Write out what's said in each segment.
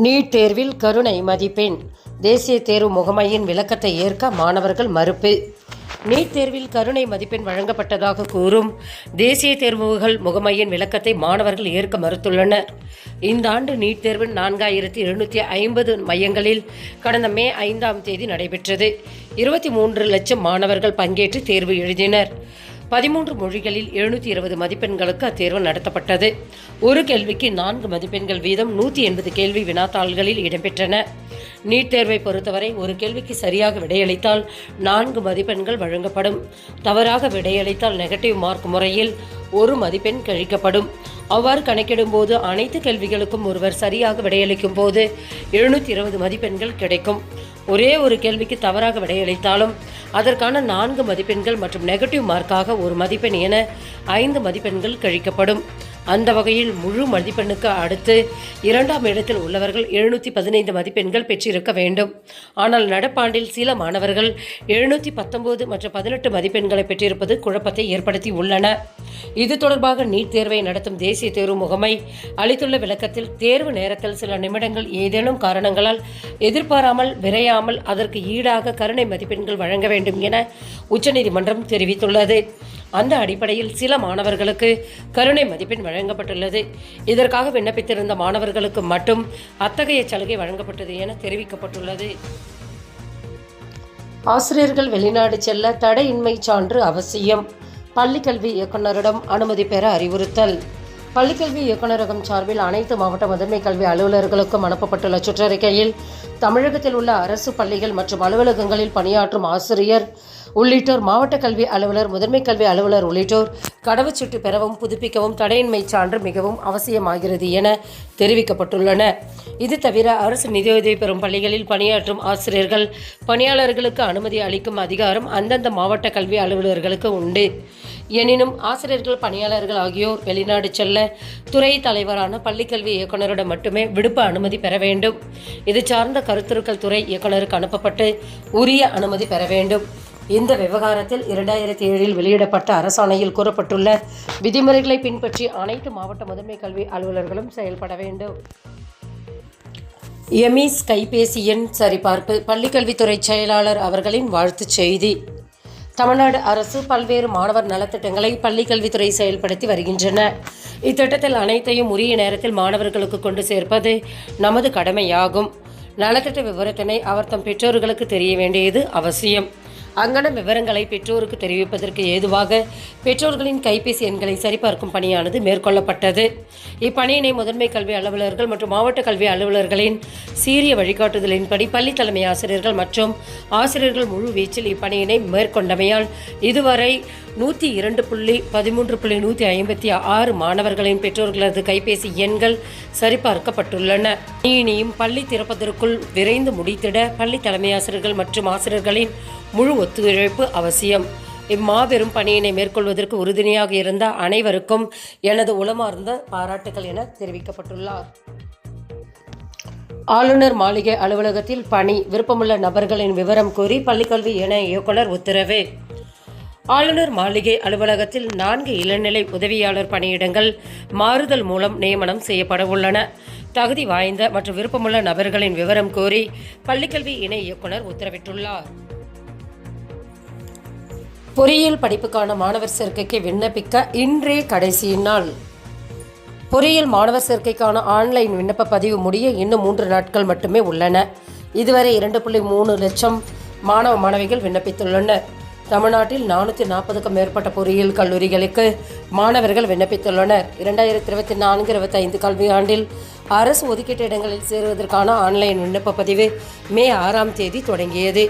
NEET தேர்வில் கருணை மதிப்பெண். தேசிய தேர்வு முகமையின் விளக்கத்தை ஏற்க மாணவர்கள் மறுப்பு. நீட் தேர்வில் கருணை மதிப்பெண் வழங்கப்பட்டதாக கூறும் தேசிய தேர்வுகள் முகமையின் விளக்கத்தை மாணவர்கள் ஏற்க மறுத்துள்ளனர். இந்த ஆண்டு நீட் தேர்வில் நான்காயிரத்தி எழுநூற்றி ஐம்பது மையங்களில் கடந்த மே ஐந்தாம் தேதி நடைபெற்றது. இருபத்தி மூன்று லட்சம் மாணவர்கள் பங்கேற்று தேர்வு எழுதினர். பதிமூன்று மொழிகளில் எழுநூற்றி இருபது மதிப்பெண்களுக்கு அத்தேர்வு நடத்தப்பட்டது. ஒரு கேள்விக்கு நான்கு மதிப்பெண்கள் வீதம் நூற்றி எண்பது கேள்வி வினாத்தாள்களில் இடம்பெற்றன. நீட் தேர்வை பொறுத்தவரை ஒரு கேள்விக்கு சரியாக விடையளித்தால் நான்கு மதிப்பெண்கள் வழங்கப்படும். தவறாக விடையளித்தால் நெகட்டிவ் மார்க் முறையில் ஒரு மதிப்பெண் கழிக்கப்படும். அவ்வாறு கணக்கிடும்போது அனைத்து கேள்விகளுக்கும் ஒருவர் சரியாக விடையளிக்கும் போது எழுநூற்றி இருபது மதிப்பெண்கள் கிடைக்கும். ஒரே ஒரு கேள்விக்கு தவறாக விடையளித்தாலும் அதற்கான நான்கு மதிப்பெண்கள் மற்றும் நெகட்டிவ் மார்க்காக ஒரு மதிப்பெண் என ஐந்து மதிப்பெண்கள் கழிக்கப்படும். அந்த வகையில் முழு மதிப்பெண்ணுக்கு அடுத்து இரண்டாம் இடத்தில் உள்ளவர்கள் எழுநூற்றி பதினைந்து மதிப்பெண்கள் பெற்றிருக்க வேண்டும். ஆனால் நடப்பாண்டில் சில மாணவர்கள் எழுநூற்றி பத்தொன்பது மற்றும் பதினெட்டு மதிப்பெண்களை பெற்றிருப்பது குழப்பத்தை ஏற்படுத்தி உள்ளன. இது தொடர்பாக நீட் தேர்வை நடத்தும் தேசிய தேர்வு முகமை அளித்துள்ள விளக்கத்தில் தேர்வு நேரத்தில் சில நிமிடங்கள் ஏதேனும் காரணங்களால் எதிர்பாராமல் விரையாமல் அதற்கு ஈடாக கருணை மதிப்பெண்கள் வழங்க வேண்டும் என உச்சநீதிமன்றம் தெரிவித்துள்ளது. அந்த அடிப்படையில் சில மாணவர்களுக்கு கருணை மதிப்பெண் வழங்கப்பட்டுள்ளது. இதற்காக விண்ணப்பித்திருந்த மாணவர்களுக்கு மட்டும் அத்தகைய சலுகை வழங்கப்பட்டது என தெரிவிக்கப்பட்டுள்ளது. ஆசிரியர்கள் வெளிநாடு செல்ல தடையின்மை சான்று அவசியம். பள்ளிக்கல்வி இயக்குநரிடம் அனுமதி பெற அறிவுறுத்தல். பள்ளிக்கல்வி இயக்குநரகம் சார்பில் அனைத்து மாவட்ட முதன்மை கல்வி அலுவலர்களுக்கும் அனுப்பப்பட்டுள்ள சுற்றறிக்கையில் தமிழகத்தில் உள்ள அரசு பள்ளிகள் மற்றும் அலுவலகங்களில் பணியாற்றும் ஆசிரியர் உள்ளிட்டோர் மாவட்ட கல்வி அலுவலர் முதன்மை கல்வி அலுவலர் உள்ளிட்டோர் கடவுச்சீட்டு பெறவும் புதுப்பிக்கவும் தடையின்மை சான்று மிகவும் அவசியமாகிறது என தெரிவிக்கப்பட்டுள்ளன. இது தவிர அரசு நிதியுதவி பெறும் பள்ளிகளில் பணியாற்றும் ஆசிரியர்கள் பணியாளர்களுக்கு அனுமதி அளிக்கும் அதிகாரம் அந்தந்த மாவட்ட கல்வி அலுவலர்களுக்கு உண்டு. எனினும் ஆசிரியர்கள் பணியாளர்கள் ஆகியோர் வெளிநாடு செல்ல துறை தலைவரான பள்ளிக்கல்வி இயக்குநரிடம் மட்டுமே விடுப்பு அனுமதி பெற வேண்டும். இது சார்ந்த கருத்துருக்கள் துறை இயக்குநருக்கு அனுப்பப்பட்டு உரிய அனுமதி பெற வேண்டும். இந்த விவகாரத்தில் இரண்டாயிரத்தி ஏழில் வெளியிடப்பட்ட அரசாணையில் கூறப்பட்டுள்ள விதிமுறைகளை பின்பற்றி அனைத்து மாவட்ட முதன்மை கல்வி அலுவலர்களும் செயல்பட வேண்டும். எமிஸ் கைபேசி எண் சரிபார்ப்பு. பள்ளிக்கல்வித்துறை செயலாளர் அவர்களின் வாழ்த்துச் செய்தி. தமிழ்நாடு அரசு பல்வேறு மாணவர் நலத்திட்டங்களை பள்ளிக்கல்வித்துறை செயல்படுத்தி வருகின்றன. இத்திட்டத்தில் அனைத்தையும் உரிய நேரத்தில் மாணவர்களுக்கு கொண்டு சேர்ப்பது நமது கடமையாகும். நலத்திட்ட விவரத்தினை அவர் தம் பெற்றோர்களுக்கு தெரிய வேண்டியது அவசியம். அங்கன விவரங்களை பெற்றோருக்கு தெரிவிப்பதற்கு ஏதுவாக பெற்றோர்களின் கைபேசி எண்களை சரிபார்க்கும் பணியானது மேற்கொள்ளப்பட்டது. இப்பணியினை முதன்மை கல்வி அலுவலர்கள் மற்றும் மாவட்ட கல்வி அலுவலர்களின் சீரிய வழிகாட்டுதலின்படி பள்ளி தலைமை ஆசிரியர்கள் மற்றும் ஆசிரியர்கள் முழு வீச்சில் இப்பணியினை மேற்கொண்டமையால் இதுவரை நூற்றி இரண்டு புள்ளி பதிமூன்று புள்ளி நூற்றி ஐம்பத்தி ஆறு மாணவர்களின் பெற்றோர்களது கைபேசி எண்கள் சரிபார்க்கப்பட்டுள்ளன. இனியும் பள்ளி திறப்பதற்குள் விரைந்து முடித்திட பள்ளி தலைமை ஆசிரியர்கள் மற்றும் ஆசிரியர்களின் முழு ஒத்துழைப்பு அவசியம். இம்மாபெரும் பணியினை மேற்கொள்வதற்கு உறுதுணையாக இருந்த அனைவருக்கும் எனது உளமார்ந்த பாராட்டுகள் என தெரிவிக்கப்பட்டுள்ளார். ஆளுநர் மாளிகை அலுவலகத்தில் பணி விருப்பமுள்ள நபர்களின் விவரம் கூறி பள்ளிக்கல்வி இணை இயக்குனர் உத்தரவு. ஆளுநர் மாளிகை அலுவலகத்தில் நான்கு இளநிலை உதவியாளர் பணியிடங்கள் மாறுதல் மூலம் நியமனம் செய்யப்பட உள்ளன. தகுதி வாய்ந்த மற்றும் விருப்பமுள்ள நபர்களின் விவரம் கோரி பள்ளிக்கல்வி இணை இயக்குனர் உத்தரவிட்டுள்ளார். பொறியியல் படிப்புக்கான மாணவர் சேர்க்கைக்கு விண்ணப்பிக்க இன்றே கடைசி நாள். பொறியியல் மாணவர் சேர்க்கைக்கான ஆன்லைன் விண்ணப்ப பதிவு முடிய இன்னும் மூன்று நாட்கள் மட்டுமே உள்ளன. இதுவரை இரண்டு புள்ளி மூணு லட்சம் மாணவ மாணவிகள் விண்ணப்பித்துள்ளனர். தமிழ்நாட்டில் நானூற்றி நாற்பதுக்கும் மேற்பட்ட பொறியியல் கல்லூரிகளுக்கு மாணவர்கள் விண்ணப்பித்துள்ளனர். இரண்டாயிரத்தி இருபத்தி நான்கு இருபத்தைந்து கல்வியாண்டில் அரசு ஒதுக்கீட்டு இடங்களில் சேருவதற்கான ஆன்லைன் விண்ணப்ப பதிவு மே ஆறாம் தேதி தொடங்கியது.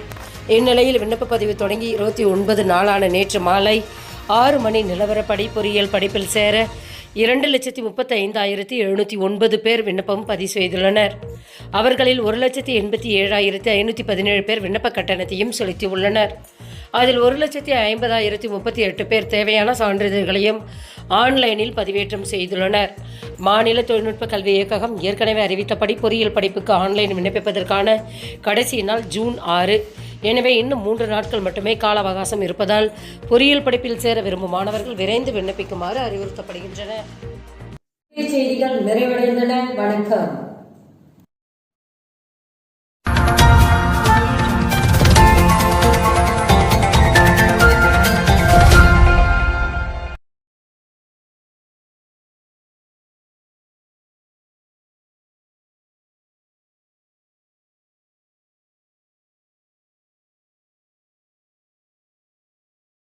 இந்நிலையில் விண்ணப்ப பதிவு தொடங்கி இருபத்தி ஒன்பது நாளான நேற்று மாலை ஆறு மணி நிலவரப்படி பொறியியல் படிப்பில் சேர இரண்டு லட்சத்தி முப்பத்தி ஐந்தாயிரத்தி எழுநூற்றி ஒன்பது பேர் விண்ணப்பம் பதிவு செய்துள்ளனர். அவர்களில் ஒரு லட்சத்தி எண்பத்தி ஏழாயிரத்தி ஐநூற்றி பதினேழு பேர் விண்ணப்ப கட்டணத்தையும் செலுத்தியுள்ளனர். அதில் ஒரு லட்சத்தி ஐம்பதாயிரத்தி முப்பத்தி எட்டு பேர் தேவையான சான்றிதழ்களையும் ஆன்லைனில் பதிவேற்றம் செய்துள்ளனர். மாநில தொழில்நுட்ப கல்வி இயக்ககம் ஏற்கனவே அறிவித்தபடி பொறியியல் படிப்புக்கு ஆன்லைன் விண்ணப்பிப்பதற்கான கடைசி நாள் ஜூன் ஆறு. எனவே இன்னும் மூன்று நாட்கள் மட்டுமே கால அவகாசம் இருப்பதால் பொறியியல் படிப்பில் சேர விரும்பும் மாணவர்கள் விரைந்து விண்ணப்பிக்குமாறு அறிவுறுத்தப்படுகின்றனர். செய்திகள் நிறைவடைந்தன. வணக்கம்.